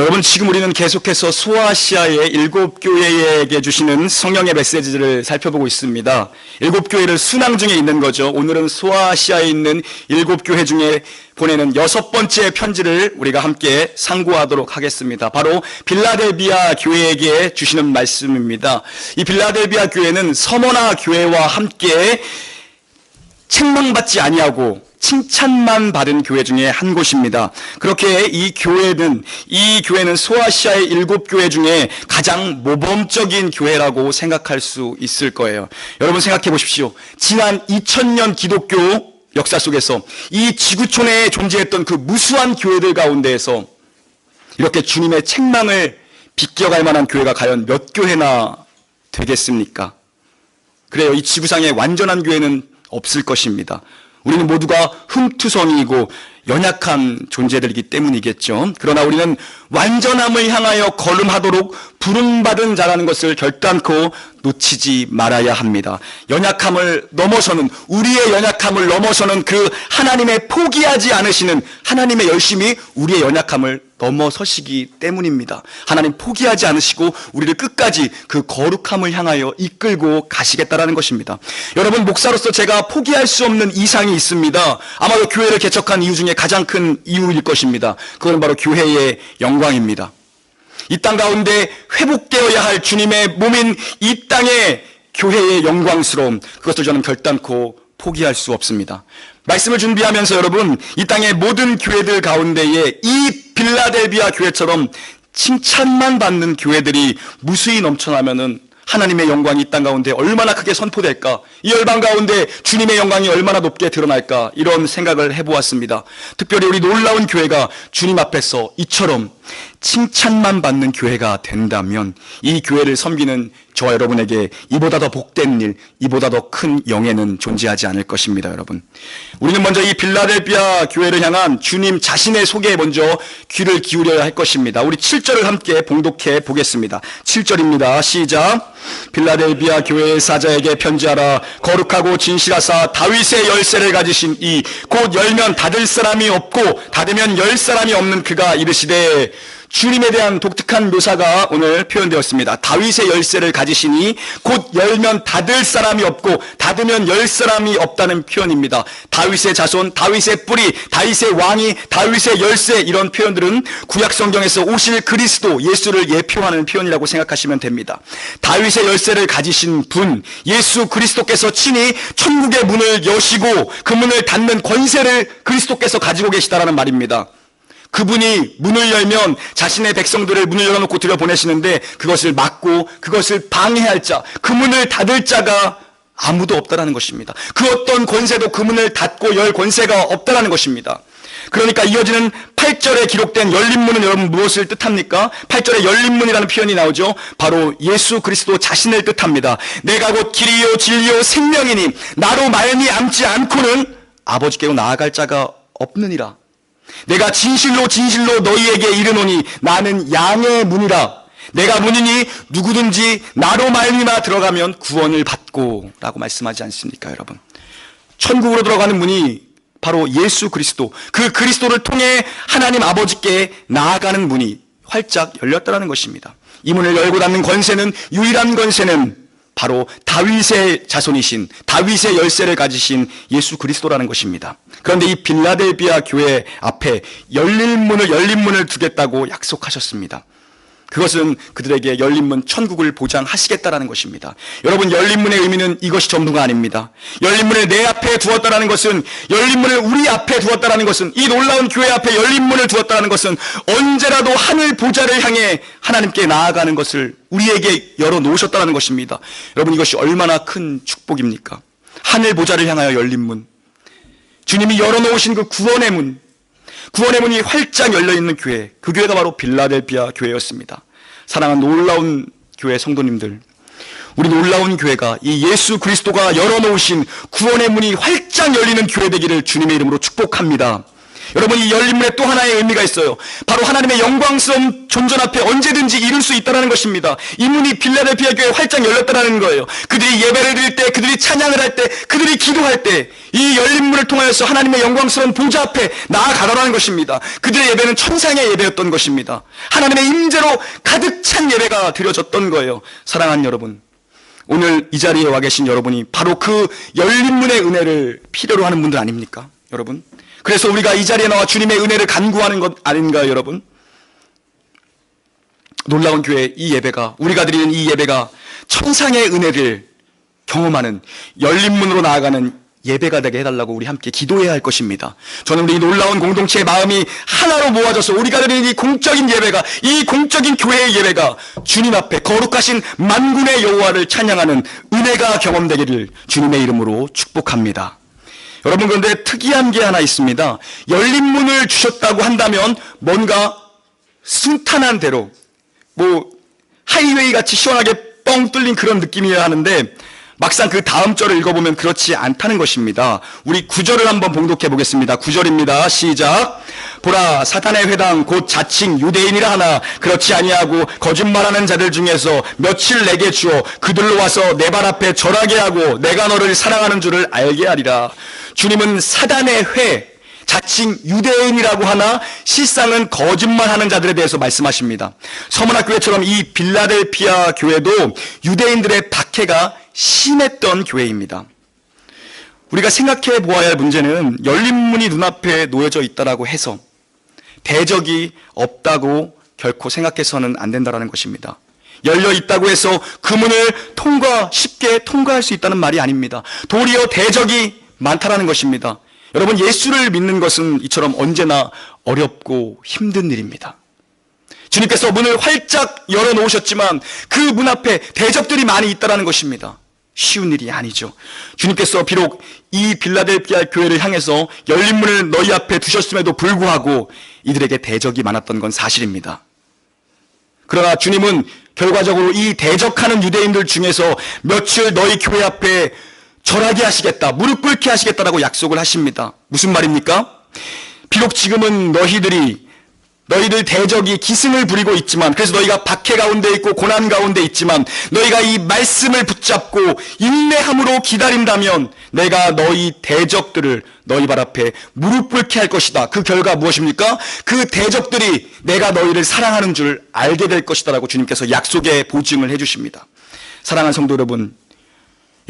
여러분 지금 우리는 계속해서 소아시아의 일곱 교회에게 주시는 성령의 메시지를 살펴보고 있습니다. 일곱 교회를 순항 중에 있는 거죠. 오늘은 소아시아에 있는 일곱 교회 중에 보내는 여섯 번째 편지를 우리가 함께 상고하도록 하겠습니다. 바로 빌라델비아 교회에게 주시는 말씀입니다. 이 빌라델비아 교회는 서머나 교회와 함께 책망받지 아니하고 칭찬만 받은 교회 중에 한 곳입니다. 그렇게 이 교회는 이 교회는 소아시아의 일곱 교회 중에 가장 모범적인 교회라고 생각할 수 있을 거예요. 여러분 생각해 보십시오. 지난 2000년 기독교 역사 속에서 이 지구촌에 존재했던 그 무수한 교회들 가운데에서 이렇게 주님의 책망을 비껴갈 만한 교회가 과연 몇 교회나 되겠습니까? 그래요. 이 지구상에 완전한 교회는 없을 것입니다. 우리는 모두가 흠투성이고 연약한 존재들이기 때문이겠죠. 그러나 우리는 완전함을 향하여 걸음하도록 부름받은 자라는 것을 결단코 놓치지 말아야 합니다. 연약함을 넘어서는 우리의 연약함을 넘어서는 그 하나님의 포기하지 않으시는 하나님의 열심이 우리의 연약함을 넘어서시기 때문입니다. 하나님 포기하지 않으시고 우리를 끝까지 그 거룩함을 향하여 이끌고 가시겠다라는 것입니다. 여러분 목사로서 제가 포기할 수 없는 이상이 있습니다. 아마도 교회를 개척한 이유 중에 가장 큰 이유일 것입니다. 그건 바로 교회의 영광입니다. 이 땅 가운데 회복되어야 할 주님의 몸인 이 땅의 교회의 영광스러움 그것을 저는 결단코 포기할 수 없습니다. 말씀을 준비하면서 여러분 이 땅의 모든 교회들 가운데에 이 빌라델비아 교회처럼 칭찬만 받는 교회들이 무수히 넘쳐나면은 하나님의 영광이 이 땅 가운데 얼마나 크게 선포될까? 이 열방 가운데 주님의 영광이 얼마나 높게 드러날까? 이런 생각을 해보았습니다. 특별히 우리 놀라운 교회가 주님 앞에서 이처럼 칭찬만 받는 교회가 된다면 이 교회를 섬기는 저와 여러분에게 이보다 더 복된 일, 이보다 더 큰 영예는 존재하지 않을 것입니다, 여러분. 우리는 먼저 이 빌라델비아 교회를 향한 주님 자신의 소개에 먼저 귀를 기울여야 할 것입니다. 우리 7절을 함께 봉독해 보겠습니다. 7절입니다. 시작. 빌라델비아 교회의 사자에게 편지하라. 거룩하고 진실하사 다윗의 열쇠를 가지신 이 곧 열면 닫을 사람이 없고 닫으면 열 사람이 없는 그가 이르시되 주님에 대한 독특한 묘사가 오늘 표현되었습니다. 다윗의 열쇠를 가지시니 곧 열면 닫을 사람이 없고 닫으면 열 사람이 없다는 표현입니다. 다윗의 자손, 다윗의 뿌리, 다윗의 왕이, 다윗의 열쇠 이런 표현들은 구약 성경에서 오실 그리스도 예수를 예표하는 표현이라고 생각하시면 됩니다. 다윗의 열쇠를 가지신 분 예수 그리스도께서 친히 천국의 문을 여시고 그 문을 닫는 권세를 그리스도께서 가지고 계시다라는 말입니다. 그분이 문을 열면 자신의 백성들을 문을 열어놓고 들여보내시는데 그것을 막고 그것을 방해할 자, 그 문을 닫을 자가 아무도 없다라는 것입니다. 그 어떤 권세도 그 문을 닫고 열 권세가 없다라는 것입니다. 그러니까 이어지는 8절에 기록된 열린 문은 여러분 무엇을 뜻합니까? 8절에 열린 문이라는 표현이 나오죠. 바로 예수 그리스도 자신을 뜻합니다. 내가 곧 길이요 진리요 생명이니 나로 말미암지 않고는 아버지께로 나아갈 자가 없느니라. 내가 진실로 진실로 너희에게 이르노니 나는 양의 문이라. 내가 문이니 누구든지 나로 말미암아 들어가면 구원을 받고 라고 말씀하지 않습니까, 여러분? 천국으로 들어가는 문이 바로 예수 그리스도, 그 그리스도를 통해 하나님 아버지께 나아가는 문이 활짝 열렸다는 것입니다. 이 문을 열고 닫는 권세는 유일한 권세는 바로 다윗의 자손이신 다윗의 열쇠를 가지신 예수 그리스도라는 것입니다. 그런데 이 빌라델비아 교회 앞에 열린 문을 열린 문을 두겠다고 약속하셨습니다. 그것은 그들에게 열린 문 천국을 보장하시겠다라는 것입니다. 여러분 열린 문의 의미는 이것이 전부가 아닙니다. 열린 문을 내 앞에 두었다라는 것은 열린 문을 우리 앞에 두었다라는 것은 이 놀라운 교회 앞에 열린 문을 두었다라는 것은 언제라도 하늘 보좌를 향해 하나님께 나아가는 것을 우리에게 열어 놓으셨다는 것입니다. 여러분 이것이 얼마나 큰 축복입니까? 하늘 보좌를 향하여 열린 문. 주님이 열어 놓으신 그 구원의 문. 구원의 문이 활짝 열려 있는 교회, 그 교회가 바로 빌라델비아 교회였습니다. 사랑하는 놀라운 교회 성도님들, 우리 놀라운 교회가 이 예수 그리스도가 열어놓으신 구원의 문이 활짝 열리는 교회 되기를 주님의 이름으로 축복합니다. 여러분 이 열린문에 또 하나의 의미가 있어요. 바로 하나님의 영광스러운 존전 앞에 언제든지 이룰 수 있다는 것입니다. 이 문이 빌라델피아 교회에 활짝 열렸다는 거예요. 그들이 예배를 드릴 때, 그들이 찬양을 할 때, 그들이 기도할 때, 이 열린문을 통하여서 하나님의 영광스러운 보좌 앞에 나아가더라는 것입니다. 그들의 예배는 천상의 예배였던 것입니다. 하나님의 임재로 가득 찬 예배가 드려졌던 거예요. 사랑하는 여러분. 오늘 이 자리에 와 계신 여러분이 바로 그 열린 문의 은혜를 필요로 하는 분들 아닙니까? 여러분. 그래서 우리가 이 자리에 나와 주님의 은혜를 간구하는 것 아닌가요, 여러분? 놀라운 교회 이 예배가 우리가 드리는 이 예배가 천상의 은혜를 경험하는 열린 문으로 나아가는 예배가 되게 해달라고 우리 함께 기도해야 할 것입니다. 저는 우리 놀라운 공동체의 마음이 하나로 모아져서 우리가 드리는 이 공적인 예배가 이 공적인 교회의 예배가 주님 앞에 거룩하신 만군의 여호와를 찬양하는 은혜가 경험되기를 주님의 이름으로 축복합니다. 여러분 그런데 특이한 게 하나 있습니다. 열린 문을 주셨다고 한다면 뭔가 순탄한 대로 뭐 하이웨이 같이 시원하게 뻥 뚫린 그런 느낌이어야 하는데 막상 그 다음 절을 읽어보면 그렇지 않다는 것입니다. 우리 구절을 한번 봉독해 보겠습니다. 구절입니다. 시작. 보라 사탄의 회당 곧 자칭 유대인이라 하나 그렇지 아니하고 거짓말하는 자들 중에서 며칠 내게 주어 그들로 와서 내 발 앞에 절하게 하고 내가 너를 사랑하는 줄을 알게 하리라. 주님은 사단의 회 자칭 유대인이라고 하나 실상은 거짓말하는 자들에 대해서 말씀하십니다. 서문학 교회처럼 이 빌라델피아 교회도 유대인들의 박해가 심했던 교회입니다. 우리가 생각해 보아야 할 문제는 열린 문이 눈앞에 놓여져 있다라고 해서 대적이 없다고 결코 생각해서는 안 된다라는 것입니다. 열려 있다고 해서 그 문을 통과 쉽게 통과할 수 있다는 말이 아닙니다. 도리어 대적이 많다라는 것입니다. 여러분 예수를 믿는 것은 이처럼 언제나 어렵고 힘든 일입니다. 주님께서 문을 활짝 열어 놓으셨지만 그 문 앞에 대적들이 많이 있다라는 것입니다. 쉬운 일이 아니죠. 주님께서 비록 이 빌라델피아 교회를 향해서 열린 문을 너희 앞에 두셨음에도 불구하고 이들에게 대적이 많았던 건 사실입니다. 그러나 주님은 결과적으로 이 대적하는 유대인들 중에서 며칠 너희 교회 앞에 절하게 하시겠다, 무릎 꿇게 하시겠다라고 약속을 하십니다. 무슨 말입니까? 비록 지금은 너희들이 너희들 대적이 기승을 부리고 있지만 그래서 너희가 박해 가운데 있고 고난 가운데 있지만 너희가 이 말씀을 붙잡고 인내함으로 기다린다면 내가 너희 대적들을 너희 발 앞에 무릎 꿇게 할 것이다. 그 결과 무엇입니까? 그 대적들이 내가 너희를 사랑하는 줄 알게 될 것이다라고 주님께서 약속의 보증을 해 주십니다. 사랑하는 성도 여러분,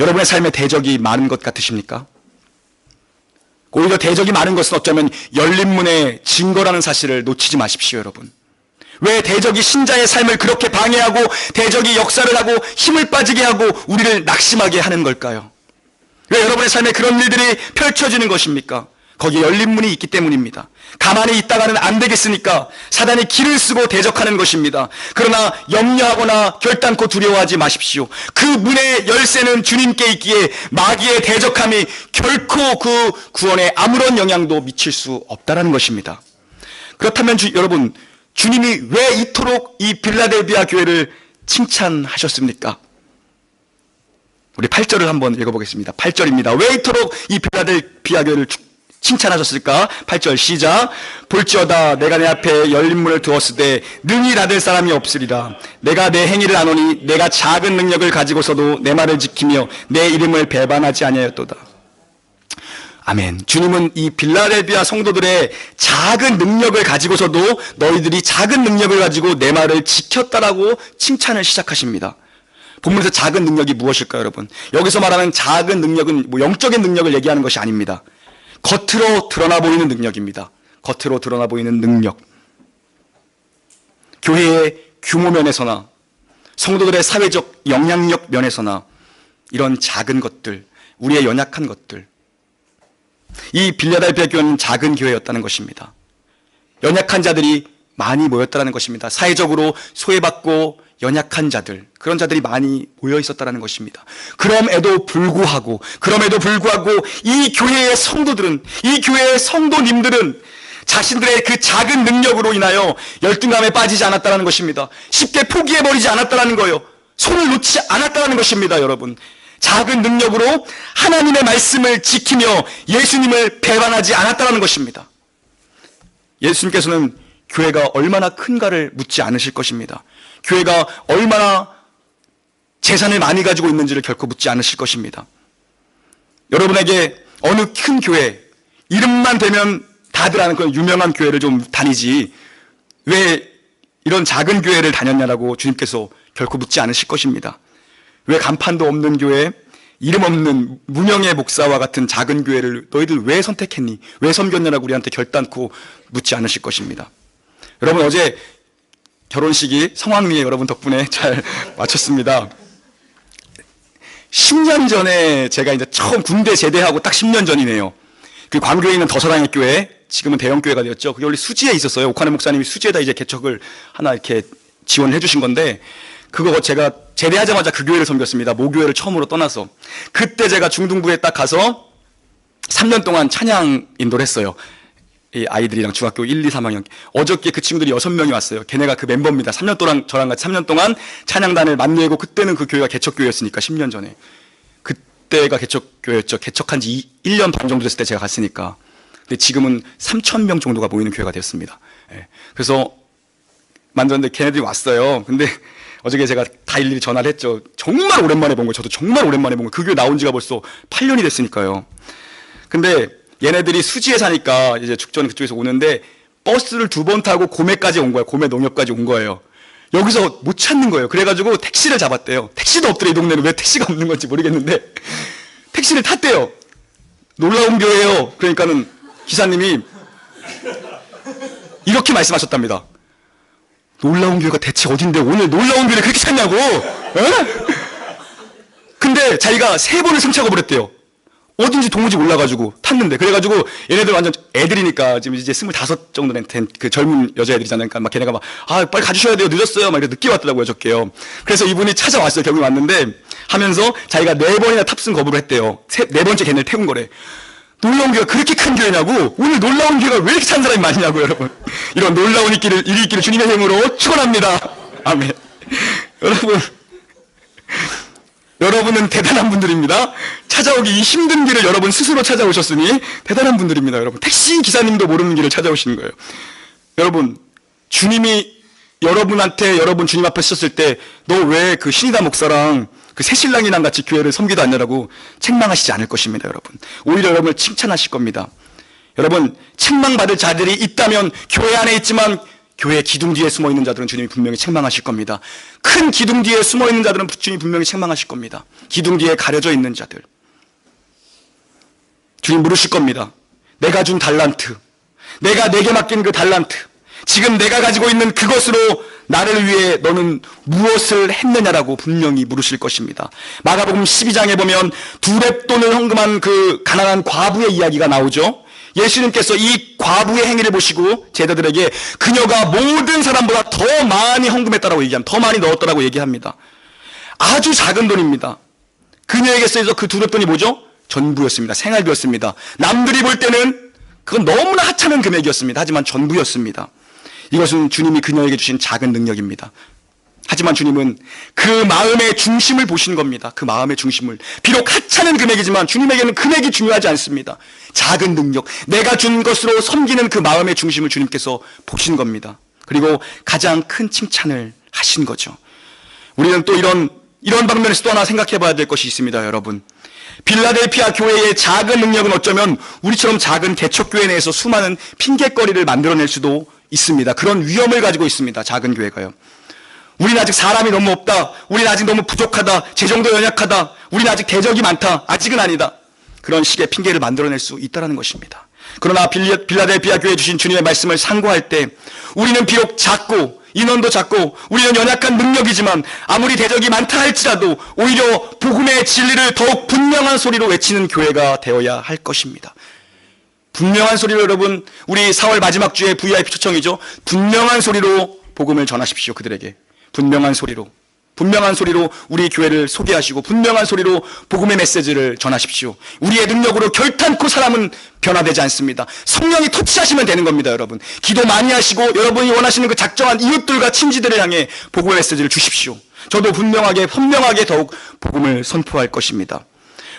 여러분의 삶에 대적이 많은 것 같으십니까? 오히려 대적이 많은 것은 어쩌면 열린 문의 증거라는 사실을 놓치지 마십시오, 여러분. 왜 대적이 신자의 삶을 그렇게 방해하고 대적이 역사를 하고 힘을 빠지게 하고 우리를 낙심하게 하는 걸까요? 왜 여러분의 삶에 그런 일들이 펼쳐지는 것입니까? 거기에 열린 문이 있기 때문입니다. 가만히 있다가는 안 되겠으니까 사단이 길을 쓰고 대적하는 것입니다. 그러나 염려하거나 결단코 두려워하지 마십시오. 그 문의 열쇠는 주님께 있기에 마귀의 대적함이 결코 그 구원에 아무런 영향도 미칠 수 없다라는 것입니다. 그렇다면 주, 여러분 주님이 왜 이토록 이 빌라델비아 교회를 칭찬하셨습니까? 우리 8절을 한번 읽어보겠습니다. 8절입니다. 왜 이토록 이 빌라델비아 교회를 칭찬하셨을까? 8절 시작. 볼지어다 내가 내 앞에 열린 문을 두었을 때 능히 닫을 사람이 없으리라. 내가 내 행위를 안오니 내가 작은 능력을 가지고서도 내 말을 지키며 내 이름을 배반하지 아니하였도다. 아멘. 주님은 이 빌라델비아 성도들의 작은 능력을 가지고서도 너희들이 작은 능력을 가지고 내 말을 지켰다라고 칭찬을 시작하십니다. 본문에서 작은 능력이 무엇일까요, 여러분? 여기서 말하는 작은 능력은 뭐 영적인 능력을 얘기하는 것이 아닙니다. 겉으로 드러나 보이는 능력입니다. 겉으로 드러나 보이는 능력. 교회의 규모 면에서나 성도들의 사회적 영향력 면에서나 이런 작은 것들, 우리의 연약한 것들. 이 빌라델비아 교회는 작은 교회였다는 것입니다. 연약한 자들이 많이 모였다는 것입니다. 사회적으로 소외받고 연약한 자들, 그런 자들이 많이 모여 있었다는 것입니다. 그럼에도 불구하고, 그럼에도 불구하고 이 교회의 성도들은, 이 교회의 성도님들은 자신들의 그 작은 능력으로 인하여 열등감에 빠지지 않았다는 것입니다. 쉽게 포기해버리지 않았다는 거예요. 손을 놓지 않았다는 것입니다, 여러분. 작은 능력으로 하나님의 말씀을 지키며 예수님을 배반하지 않았다는 것입니다. 예수님께서는 교회가 얼마나 큰가를 묻지 않으실 것입니다. 교회가 얼마나 재산을 많이 가지고 있는지를 결코 묻지 않으실 것입니다. 여러분에게 어느 큰 교회, 이름만 되면 다들 아는 그런 유명한 교회를 좀 다니지, 왜 이런 작은 교회를 다녔냐라고 주님께서 결코 묻지 않으실 것입니다. 왜 간판도 없는 교회, 이름 없는 무명의 목사와 같은 작은 교회를 너희들 왜 선택했니? 왜 섬겼냐라고 우리한테 결단코 묻지 않으실 것입니다. 여러분 어제 결혼식이 성황리에 여러분 덕분에 잘 마쳤습니다. 10년 전에 제가 이제 처음 군대 제대하고 딱 10년 전이네요. 그 광교에 있는 더사랑의 교회, 지금은 대형교회가 되었죠. 그게 원래 수지에 있었어요. 옥하네 목사님이 수지에다 이제 개척을 하나 이렇게 지원을 해주신 건데, 그거 제가 제대하자마자 그 교회를 섬겼습니다. 모교회를 처음으로 떠나서. 그때 제가 중등부에 딱 가서 3년 동안 찬양 인도를 했어요. 이 아이들이랑 중학교 1, 2, 3학년. 어저께 그 친구들이 6명이 왔어요. 걔네가 그 멤버입니다. 3년 동안 저랑 같이 3년 동안 찬양단을 만들고 그때는 그 교회가 개척교회였으니까 10년 전에. 그때가 개척교회였죠. 개척한 지 1년 반 정도 됐을 때 제가 갔으니까. 근데 지금은 3천 명 정도가 모이는 교회가 되었습니다. 예. 그래서 만들었는데 걔네들이 왔어요. 근데 어저께 제가 다 일일이 전화를 했죠. 정말 오랜만에 본 거예요. 저도 정말 오랜만에 본 거예요. 그 교회 나온 지가 벌써 8년이 됐으니까요. 근데 얘네들이 수지에 사니까 이제 죽전 그쪽에서 오는데 버스를 두 번 타고 고매까지 온 거예요. 고매 농협까지 온 거예요. 여기서 못 찾는 거예요. 그래가지고 택시를 잡았대요. 택시도 없더래, 이 동네는. 왜 택시가 없는 건지 모르겠는데. 택시를 탔대요. 놀라운 교회예요. 그러니까는 기사님이 이렇게 말씀하셨답니다. 놀라운 교회가 대체 어딘데 오늘 놀라운 교회를 그렇게 찾냐고? 에? 근데 자기가 세 번을 승차가 버렸대요. 어딘지 도무지 몰라가지고 탔는데 그래가지고 얘네들 완전 애들이니까 지금 이제 스물다섯 정도 된 그 젊은 여자애들이잖아요. 그러니까 막 걔네가 막 아 빨리 가주셔야 돼요 늦었어요 막 이렇게 늦게 왔더라고요 적게요. 그래서 이분이 찾아왔어요. 결국에 왔는데 하면서 자기가 네 번이나 탑승 거부를 했대요. 세, 네 번째 걔네를 태운 거래. 놀라운 교회가 그렇게 큰 교회냐고 오늘 놀라운 교회가 왜 이렇게 찬 사람이 많냐고 여러분 이런 놀라운 있기를 일이 있기를 주님의 힘으로 축원합니다. 아멘. 여러분. 여러분은 대단한 분들입니다. 찾아오기 힘든 길을 여러분 스스로 찾아오셨으니 대단한 분들입니다. 여러분 택시 기사님도 모르는 길을 찾아오시는 거예요. 여러분 주님이 여러분한테 여러분 주님 앞에 섰을 때 너 왜 그 신이다 목사랑 그 새신랑이랑 같이 교회를 섬기도 않냐라고 책망하시지 않을 것입니다, 여러분. 오히려 여러분을 칭찬하실 겁니다. 여러분 책망받을 자들이 있다면 교회 안에 있지만 교회 기둥 뒤에 숨어 있는 자들은 주님이 분명히 책망하실 겁니다. 큰 기둥 뒤에 숨어 있는 자들은 주님이 분명히 책망하실 겁니다. 기둥 뒤에 가려져 있는 자들. 주님 물으실 겁니다. 내가 준 달란트. 내가 내게 맡긴 그 달란트. 지금 내가 가지고 있는 그것으로 나를 위해 너는 무엇을 했느냐라고 분명히 물으실 것입니다. 마가복음 12장에 보면 두랩돈을 헌금한 그 가난한 과부의 이야기가 나오죠. 예수님께서 이 과부의 행위를 보시고 제자들에게 그녀가 모든 사람보다 더 많이 헌금했다라고 얘기합니다. 더 많이 넣었다라고 얘기합니다. 아주 작은 돈입니다. 그녀에게 쓰여서 그두 돈이 뭐죠? 전부였습니다. 생활비였습니다. 남들이 볼 때는 그건 너무나 하찮은 금액이었습니다. 하지만 전부였습니다. 이것은 주님이 그녀에게 주신 작은 능력입니다. 하지만 주님은 그 마음의 중심을 보신 겁니다. 그 마음의 중심을. 비록 하찮은 금액이지만 주님에게는 금액이 중요하지 않습니다. 작은 능력, 내가 준 것으로 섬기는 그 마음의 중심을 주님께서 보신 겁니다. 그리고 가장 큰 칭찬을 하신 거죠. 우리는 또 이런, 이런 방면에서 또 하나 생각해 봐야 될 것이 있습니다, 여러분. 빌라델피아 교회의 작은 능력은 어쩌면 우리처럼 작은 개척교회 내에서 수많은 핑계거리를 만들어낼 수도 있습니다. 그런 위험을 가지고 있습니다. 작은 교회가요. 우리는 아직 사람이 너무 없다. 우리는 아직 너무 부족하다. 재정도 연약하다. 우리는 아직 대적이 많다. 아직은 아니다. 그런 식의 핑계를 만들어낼 수 있다는 것입니다. 그러나 빌라델피아 교회 주신 주님의 말씀을 상고할 때 우리는 비록 작고 인원도 작고 우리는 연약한 능력이지만 아무리 대적이 많다 할지라도 오히려 복음의 진리를 더욱 분명한 소리로 외치는 교회가 되어야 할 것입니다. 분명한 소리로 여러분 우리 4월 마지막 주에 VIP 초청이죠. 분명한 소리로 복음을 전하십시오 그들에게. 분명한 소리로 분명한 소리로 우리 교회를 소개하시고 분명한 소리로 복음의 메시지를 전하십시오. 우리의 능력으로 결탄코 사람은 변화되지 않습니다. 성령이 터치하시면 되는 겁니다, 여러분. 기도 많이 하시고 여러분이 원하시는 그 작정한 이웃들과 친지들을 향해 복음의 메시지를 주십시오. 저도 분명하게, 분명하게 더욱 복음을 선포할 것입니다.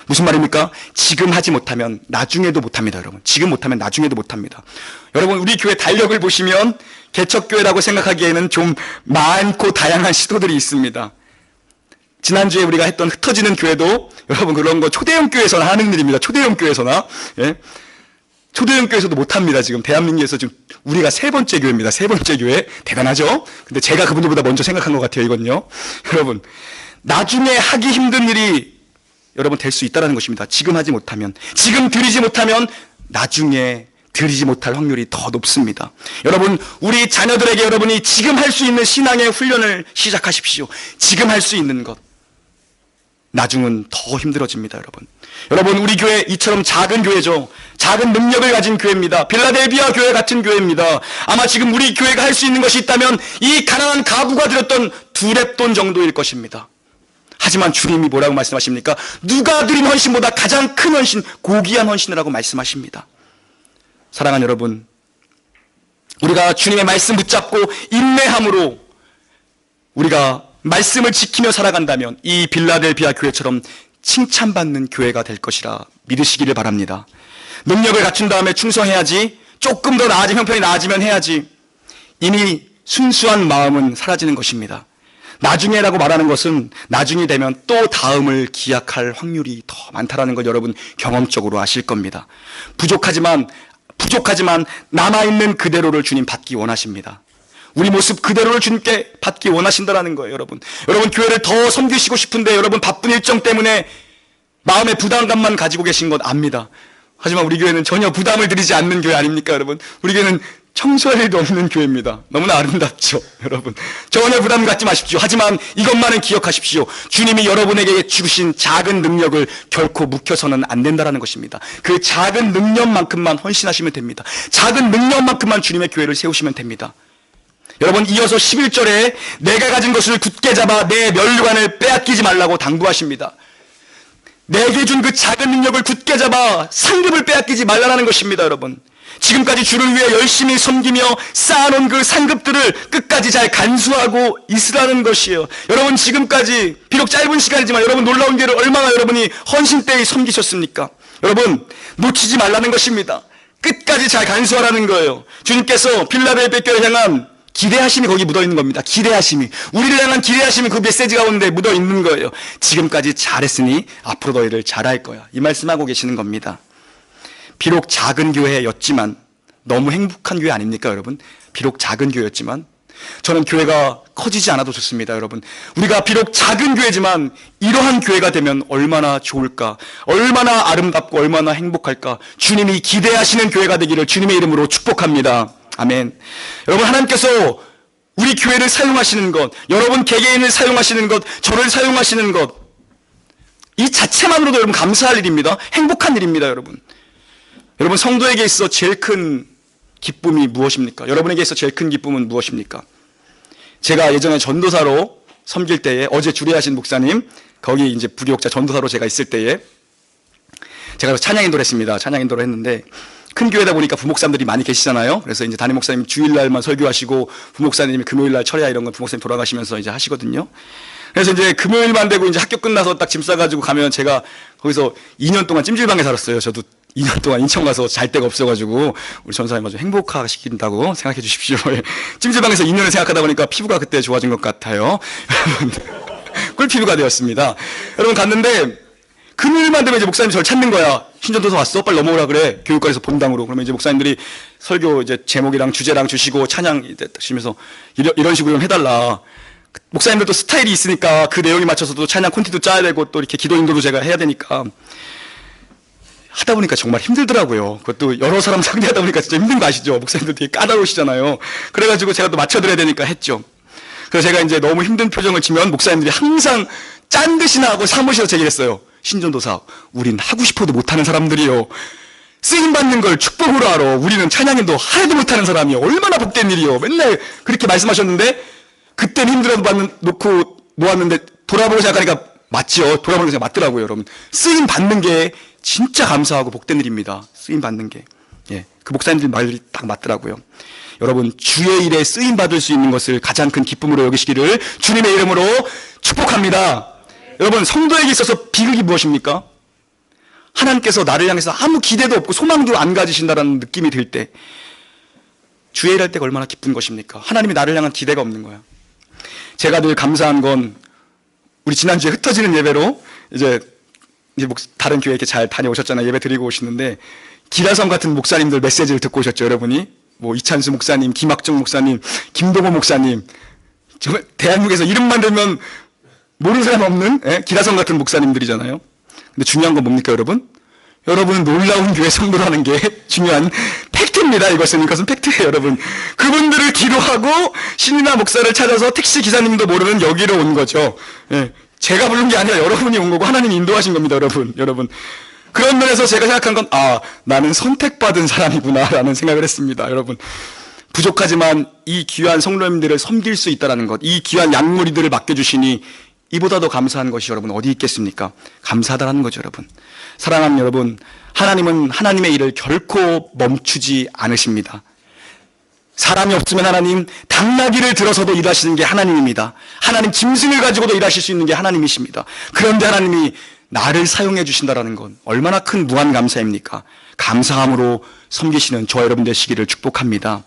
무슨 말입니까? 지금 하지 못하면 나중에도 못합니다, 여러분. 지금 못하면 나중에도 못합니다. 여러분, 우리 교회 달력을 보시면 개척교회라고 생각하기에는 좀 많고 다양한 시도들이 있습니다. 지난주에 우리가 했던 흩어지는 교회도 여러분 그런 거 초대형 교회에서나 하는 일입니다. 초대형 교회에서나. 예? 초대형 교회에서도 못합니다. 지금 대한민국에서 지금 우리가 세 번째 교회입니다. 세 번째 교회. 대단하죠? 근데 제가 그분들보다 먼저 생각한 것 같아요, 이건요. 여러분, 나중에 하기 힘든 일이 여러분 될 수 있다는 것입니다. 지금 하지 못하면. 지금 드리지 못하면 나중에 드리지 못할 확률이 더 높습니다. 여러분, 우리 자녀들에게 여러분이 지금 할 수 있는 신앙의 훈련을 시작하십시오. 지금 할 수 있는 것. 나중은 더 힘들어집니다, 여러분. 여러분, 우리 교회 이처럼 작은 교회죠. 작은 능력을 가진 교회입니다. 빌라델비아 교회 같은 교회입니다. 아마 지금 우리 교회가 할 수 있는 것이 있다면 이 가난한 가부가 드렸던 두 랩돈 정도일 것입니다. 하지만 주님이 뭐라고 말씀하십니까? 누가 드린 헌신보다 가장 큰 헌신, 고귀한 헌신이라고 말씀하십니다. 사랑하는 여러분, 우리가 주님의 말씀 붙잡고 인내함으로 우리가 말씀을 지키며 살아간다면 이 빌라델비아 교회처럼 칭찬받는 교회가 될 것이라 믿으시기를 바랍니다. 능력을 갖춘 다음에 충성해야지 조금 더 나아지면 형편이 나아지면 해야지 이미 순수한 마음은 사라지는 것입니다. 나중에라고 말하는 것은 나중이 되면 또 다음을 기약할 확률이 더 많다라는 걸 여러분 경험적으로 아실 겁니다. 부족하지만 부족하지만 남아있는 그대로를 주님 받기 원하십니다. 우리 모습 그대로를 주님께 받기 원하신다라는 거예요, 여러분. 여러분 교회를 더 섬기시고 싶은데 여러분 바쁜 일정 때문에 마음의 부담감만 가지고 계신 것 압니다. 하지만 우리 교회는 전혀 부담을 드리지 않는 교회 아닙니까, 여러분? 우리 교회는 청소할 일도 없는 교회입니다. 너무나 아름답죠, 여러분. 전혀 부담 갖지 마십시오. 하지만 이것만은 기억하십시오. 주님이 여러분에게 주신 작은 능력을 결코 묵혀서는 안 된다라는 것입니다. 그 작은 능력만큼만 헌신하시면 됩니다. 작은 능력만큼만 주님의 교회를 세우시면 됩니다. 여러분 이어서 11절에 내가 가진 것을 굳게 잡아 내 면류관을 빼앗기지 말라고 당부하십니다. 내게 준 그 작은 능력을 굳게 잡아 상급을 빼앗기지 말라는 것입니다, 여러분. 지금까지 주를 위해 열심히 섬기며 쌓아놓은 그 상급들을 끝까지 잘 간수하고 있으라는 것이에요. 여러분 지금까지 비록 짧은 시간이지만 여러분 놀라운 게를 얼마나 여러분이 헌신때에 섬기셨습니까? 여러분 놓치지 말라는 것입니다. 끝까지 잘 간수하라는 거예요. 주님께서 필라델베 교회 향한 기대하심이 거기 묻어 있는 겁니다. 기대하심이. 우리를 향한 기대하심이 그 메시지 가운데 묻어 있는 거예요. 지금까지 잘했으니 앞으로 너희를 잘할 거야. 이 말씀하고 계시는 겁니다. 비록 작은 교회였지만 너무 행복한 교회 아닙니까, 여러분? 비록 작은 교회였지만 저는 교회가 커지지 않아도 좋습니다, 여러분. 우리가 비록 작은 교회지만 이러한 교회가 되면 얼마나 좋을까? 얼마나 아름답고 얼마나 행복할까? 주님이 기대하시는 교회가 되기를 주님의 이름으로 축복합니다. 아멘. 여러분, 하나님께서 우리 교회를 사용하시는 것, 여러분 개개인을 사용하시는 것, 저를 사용하시는 것, 이 자체만으로도 여러분 감사할 일입니다. 행복한 일입니다, 여러분. 여러분, 성도에게 있어 제일 큰 기쁨이 무엇입니까? 여러분에게 있어 제일 큰 기쁨은 무엇입니까? 제가 예전에 전도사로 섬길 때에 어제 주례하신 목사님, 거기 이제 부교육자 전도사로 제가 있을 때에 제가 찬양 인도를 했습니다. 찬양 인도를 했는데 큰 교회다 보니까 부목사님들이 많이 계시잖아요. 그래서 이제 담임 목사님 주일날만 설교하시고 부목사님이 금요일날 철야 이런 건 부목사님 돌아가시면서 이제 하시거든요. 그래서 이제 금요일만 되고 이제 학교 끝나서 딱 짐 싸가지고 가면 제가 거기서 2년 동안 찜질방에 살았어요. 저도 2년 동안 인천 가서 잘 데가 없어가지고 우리 전사님 아주 행복하시킨다고 생각해 주십시오. 찜질방에서 2년을 생각하다 보니까 피부가 그때 좋아진 것 같아요. 꿀피부가 되었습니다. 여러분 갔는데 금요일만 되면 이제 목사님이 저를 찾는 거야. 신전도서 왔어? 빨리 넘어오라 그래. 교육관에서 본당으로. 그러면 이제 목사님들이 설교 이제 제목이랑 주제랑 주시고 찬양 이제 주시면서 이런, 이런 식으로 좀 해달라. 목사님들도 스타일이 있으니까 그 내용에 맞춰서 도 찬양 콘티도 짜야 되고 또 이렇게 기도 인도도 제가 해야 되니까 하다 보니까 정말 힘들더라고요. 그것도 여러 사람 상대하다 보니까 진짜 힘든 거 아시죠? 목사님들 되게 까다로우시잖아요. 그래가지고 제가 또 맞춰드려야 되니까 했죠. 그래서 제가 이제 너무 힘든 표정을 지면 목사님들이 항상 짠 듯이나 하고 사무실에서 제기를 했어요. 신전도사, 우린 하고 싶어도 못하는 사람들이요. 쓰임받는 걸 축복으로 알아. 우리는 찬양인도 하나도 못하는 사람이요. 얼마나 복된 일이요. 맨날 그렇게 말씀하셨는데, 그때는 힘들어도 받는, 놓고 놓았는데, 돌아보고 생각하니까 맞죠. 돌아보고 생각 맞더라고요, 여러분. 쓰임 받는 게 진짜 감사하고 복된 일입니다. 쓰임 받는 게. 예. 그 목사님들 말이 딱 맞더라고요. 여러분, 주의 일에 쓰임 받을 수 있는 것을 가장 큰 기쁨으로 여기시기를 주님의 이름으로 축복합니다. 여러분, 성도에게 있어서 비극이 무엇입니까? 하나님께서 나를 향해서 아무 기대도 없고 소망도 안 가지신다라는 느낌이 들 때 주의 일할 때가 얼마나 기쁜 것입니까? 하나님이 나를 향한 기대가 없는 거야. 제가 늘 감사한 건 우리 지난주에 흩어지는 예배로 이제 다른 교회 이렇게 잘 다녀오셨잖아요. 예배 드리고 오시는데 기라성 같은 목사님들 메시지를 듣고 오셨죠, 여러분이? 뭐 이찬수 목사님, 김학정 목사님, 김동호 목사님. 정말 대한민국에서 이름만 들면 모르는 사람 없는 예? 기라성 같은 목사님들이잖아요. 근데 중요한 건 뭡니까, 여러분? 여러분은 놀라운 교회 성도라는 게 중요한 팩트입니다. 이것은 이것은 팩트예요, 여러분. 그분들을 기도하고 신이나 목사를 찾아서 택시 기사님도 모르는 여기로 온 거죠. 예. 제가 부른 게 아니라 여러분이 온 거고 하나님이 인도하신 겁니다, 여러분. 여러분. 그런 면에서 제가 생각한 건 아, 나는 선택받은 사람이구나라는 생각을 했습니다, 여러분. 부족하지만 이 귀한 성도님들을 섬길 수 있다라는 것, 이 귀한 양무리들을 맡겨주시니 이보다 더 감사한 것이 여러분 어디 있겠습니까? 감사하다라는 거죠, 여러분. 사랑하는 여러분, 하나님은 하나님의 일을 결코 멈추지 않으십니다. 사람이 없으면 하나님 당나귀를 들어서도 일하시는 게 하나님입니다. 하나님 짐승을 가지고도 일하실 수 있는 게 하나님이십니다. 그런데 하나님이 나를 사용해 주신다라는 건 얼마나 큰 무한 감사입니까? 감사함으로 섬기시는 저와 여러분 되시기를 축복합니다.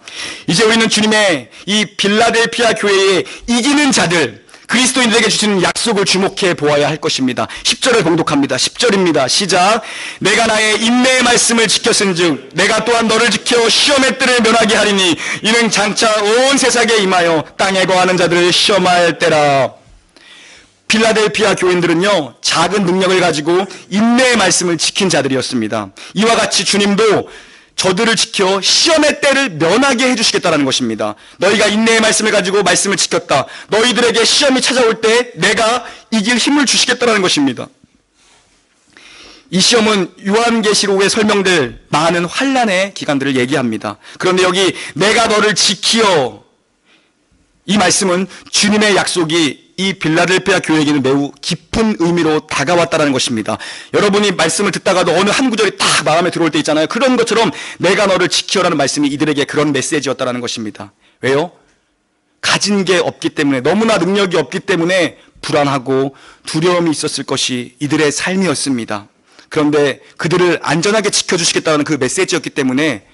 이제 우리는 주님의 이 빌라델피아 교회에 이기는 자들 그리스도인들에게 주시는 약속을 주목해 보아야 할 것입니다. 10절을 봉독합니다. 10절입니다. 시작. 내가 나의 인내의 말씀을 지켰은 즉 내가 또한 너를 지켜 시험의 뜰을 면하게 하리니 이는 장차 온 세상에 임하여 땅에 거하는 자들을 시험할 때라. 필라델피아 교인들은요, 작은 능력을 가지고 인내의 말씀을 지킨 자들이었습니다. 이와 같이 주님도 저들을 지켜 시험의 때를 면하게 해주시겠다는 것입니다. 너희가 인내의 말씀을 가지고 말씀을 지켰다. 너희들에게 시험이 찾아올 때 내가 이길 힘을 주시겠다는 것입니다. 이 시험은 요한계시록에 설명될 많은 환란의 기간들을 얘기합니다. 그런데 여기 내가 너를 지키어 이 말씀은 주님의 약속이 이 빌라델피아 교회에게는 매우 깊은 의미로 다가왔다는 것입니다. 여러분이 말씀을 듣다가도 어느 한 구절이 딱 마음에 들어올 때 있잖아요. 그런 것처럼 내가 너를 지키어라는 말씀이 이들에게 그런 메시지였다는 것입니다. 왜요? 가진 게 없기 때문에 너무나 능력이 없기 때문에 불안하고 두려움이 있었을 것이 이들의 삶이었습니다. 그런데 그들을 안전하게 지켜주시겠다는 그 메시지였기 때문에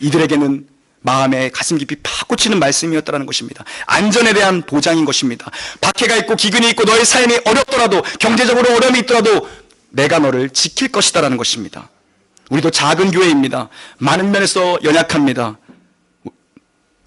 이들에게는 마음에 가슴 깊이 팍 꽂히는 말씀이었다는 것입니다. 안전에 대한 보장인 것입니다. 박해가 있고 기근이 있고 너의 삶이 어렵더라도 경제적으로 어려움이 있더라도 내가 너를 지킬 것이다라는 것입니다. 우리도 작은 교회입니다. 많은 면에서 연약합니다.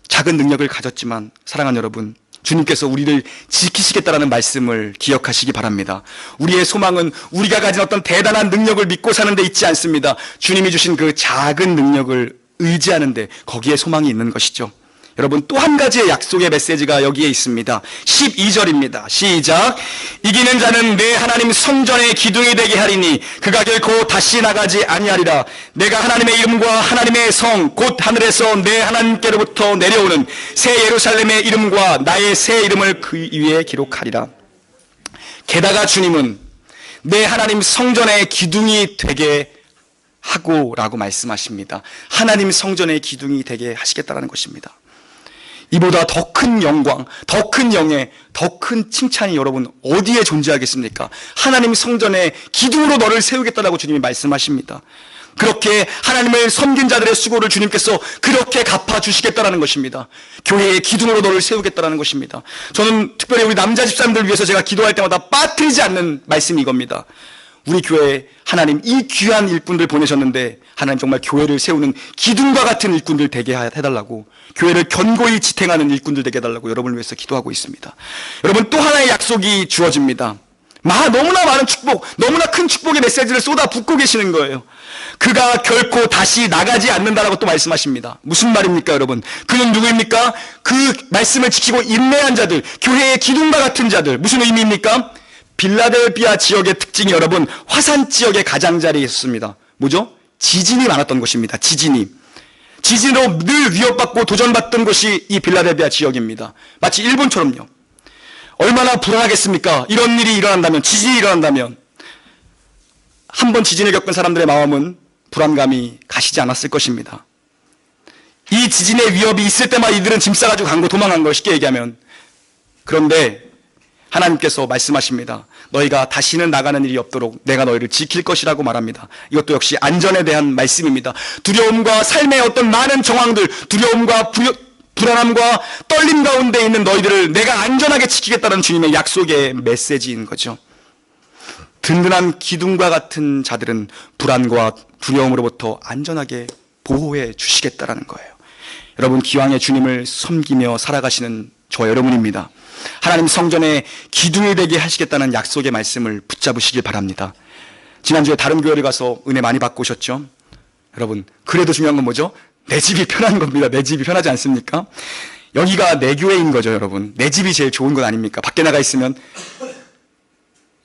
작은 능력을 가졌지만 사랑하는 여러분, 주님께서 우리를 지키시겠다라는 말씀을 기억하시기 바랍니다. 우리의 소망은 우리가 가진 어떤 대단한 능력을 믿고 사는 데 있지 않습니다. 주님이 주신 그 작은 능력을 의지하는데 거기에 소망이 있는 것이죠. 여러분 또 한 가지의 약속의 메시지가 여기에 있습니다. 12절입니다. 시작. 이기는 자는 내 하나님 성전의 기둥이 되게 하리니 그가 결코 다시 나가지 아니하리라. 내가 하나님의 이름과 하나님의 성 곧 하늘에서 내 하나님께로부터 내려오는 새 예루살렘의 이름과 나의 새 이름을 그 위에 기록하리라. 게다가 주님은 내 하나님 성전의 기둥이 되게 하고라고 말씀하십니다. 하나님 성전의 기둥이 되게 하시겠다라는 것입니다. 이보다 더 큰 영광, 더 큰 영예, 더 큰 칭찬이 여러분 어디에 존재하겠습니까? 하나님 성전의 기둥으로 너를 세우겠다라고 주님이 말씀하십니다. 그렇게 하나님을 섬긴 자들의 수고를 주님께서 그렇게 갚아 주시겠다라는 것입니다. 교회의 기둥으로 너를 세우겠다라는 것입니다. 저는 특별히 우리 남자 집사님들 위해서 제가 기도할 때마다 빠뜨리지 않는 말씀이 이겁니다. 우리 교회에 하나님 이 귀한 일꾼들 보내셨는데 하나님 정말 교회를 세우는 기둥과 같은 일꾼들 되게 해달라고 교회를 견고히 지탱하는 일꾼들 되게 해달라고 여러분을 위해서 기도하고 있습니다. 여러분 또 하나의 약속이 주어집니다. 마, 너무나 많은 축복, 너무나 큰 축복의 메시지를 쏟아 붓고 계시는 거예요. 그가 결코 다시 나가지 않는다라고 또 말씀하십니다. 무슨 말입니까, 여러분? 그는 누구입니까? 그 말씀을 지키고 인내한 자들, 교회의 기둥과 같은 자들. 무슨 의미입니까? 빌라델비아 지역의 특징이 여러분 화산 지역의 가장자리에 있었습니다. 뭐죠? 지진이 많았던 곳입니다. 지진이. 지진으로 늘 위협받고 도전받던 곳이 이 빌라델비아 지역입니다. 마치 일본처럼요. 얼마나 불안하겠습니까? 이런 일이 일어난다면, 지진이 일어난다면. 한 번 지진을 겪은 사람들의 마음은 불안감이 가시지 않았을 것입니다. 이 지진의 위협이 있을 때마다 이들은 짐 싸가지고 간 거 도망간 걸 쉽게 얘기하면. 그런데 하나님께서 말씀하십니다. 너희가 다시는 나가는 일이 없도록 내가 너희를 지킬 것이라고 말합니다. 이것도 역시 안전에 대한 말씀입니다. 두려움과 삶의 어떤 많은 정황들, 두려움과 불, 불안함과 떨림 가운데 있는 너희들을 내가 안전하게 지키겠다는 주님의 약속의 메시지인 거죠. 든든한 기둥과 같은 자들은 불안과 두려움으로부터 안전하게 보호해 주시겠다라는 거예요. 여러분 기왕의 주님을 섬기며 살아가시는 저 여러분입니다. 하나님 성전에 기둥이 되게 하시겠다는 약속의 말씀을 붙잡으시길 바랍니다. 지난주에 다른 교회를 가서 은혜 많이 받고 오셨죠? 여러분, 그래도 중요한 건 뭐죠? 내 집이 편한 겁니다. 내 집이 편하지 않습니까? 여기가 내 교회인 거죠, 여러분. 내 집이 제일 좋은 건 아닙니까? 밖에 나가 있으면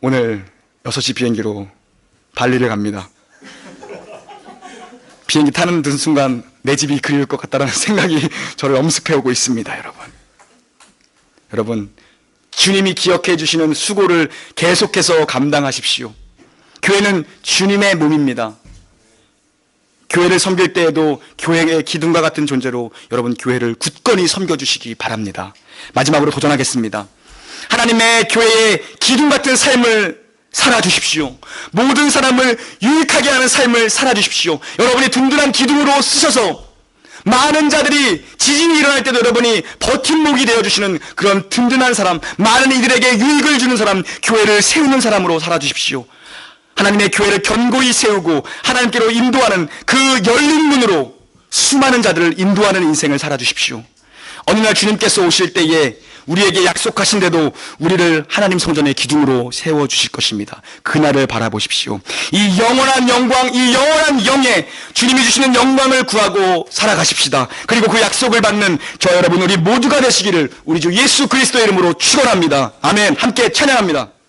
오늘 6시 비행기로 발리를 갑니다. 비행기 타는 든 순간 내 집이 그리울 것 같다는 생각이 저를 엄습해 오고 있습니다, 여러분. 여러분, 주님이 기억해 주시는 수고를 계속해서 감당하십시오. 교회는 주님의 몸입니다. 교회를 섬길 때에도 교회의 기둥과 같은 존재로 여러분 교회를 굳건히 섬겨주시기 바랍니다. 마지막으로 도전하겠습니다. 하나님의 교회의 기둥 같은 삶을 살아주십시오. 모든 사람을 유익하게 하는 삶을 살아주십시오. 여러분이 든든한 기둥으로 쓰셔서 많은 자들이 지진이 일어날 때도 여러분이 버팀목이 되어주시는 그런 든든한 사람, 많은 이들에게 유익을 주는 사람, 교회를 세우는 사람으로 살아주십시오. 하나님의 교회를 견고히 세우고 하나님께로 인도하는 그 열린 문으로 수많은 자들을 인도하는 인생을 살아주십시오. 어느 날 주님께서 오실 때에 우리에게 약속하신데도 우리를 하나님 성전의 기둥으로 세워 주실 것입니다. 그날을 바라보십시오. 이 영원한 영광, 이 영원한 영예, 주님이 주시는 영광을 구하고 살아가십시다. 그리고 그 약속을 받는 저 여러분 우리 모두가 되시기를 우리 주 예수 그리스도의 이름으로 축원합니다. 아멘. 함께 찬양합니다.